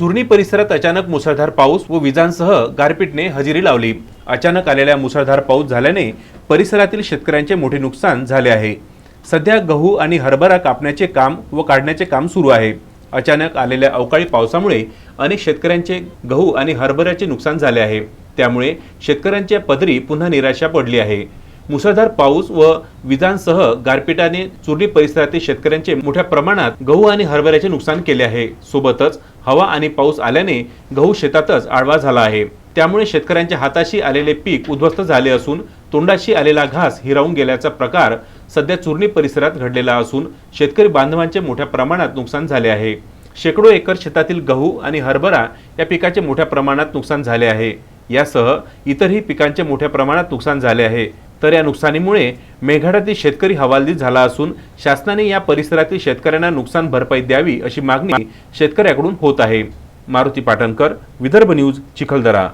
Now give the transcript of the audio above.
चुरणी परिसरात अचानक मुसळधार पाऊस व विजांसह गारपीटने हजेरी लावली. अचानक आलेल्या मुसळधार पाऊस झाल्याने परिसरातील शेतकऱ्यांचे मोठे नुकसान झाले आहे. सध्या गहू आणि हरभरा कापण्याचे काम व काढण्याचे काम सुरू आहे. अचानक आलेल्या अवकाळी पावसामुळे अनेक शेतकऱ्यांचे गहू आणि हरभऱ्याचे नुकसान झाले आहे. त्यामुळे शेतकऱ्यांच्या पदरी पुन्हा निराशा पडली आहे. मुसळधार पाऊस व विजांसह गारपिटाने चुरली परिसरातील शेतकऱ्यांचे मोठ्या प्रमाणात गहू आणि हरभऱ्याचे नुकसान केले आहे. सोबतच हवा आणि पाऊस आल्याने गहू शेतातच आडवा झाला आहे. त्यामुळे शेतकऱ्यांच्या हाताशी आलेले पीक उद्ध्वस्त झाले असून तोंडाशी आलेला घास हिरावून गेल्याचा प्रकार सध्या चुरणी परिसरात घडलेला असून शेतकरी बांधवांचे मोठ्या प्रमाणात नुकसान झाले आहे. शेकडो एकर शेतातील गहू आणि हरभरा या पिकाचे मोठ्या प्रमाणात नुकसान झाले आहे. यासह इतरही पिकांचे मोठ्या प्रमाणात नुकसान झाले आहे. तर या नुकसानीमुळे मेघाडातील शेतकरी हवालदिल झाला असून शासनाने या परिसरातील शेतकऱ्यांना नुकसान भरपाई द्यावी अशी मागणी शेतकऱ्याकडून होत आहे. मारुती पाटणकर विदर्भ न्यूज चिखलदरा.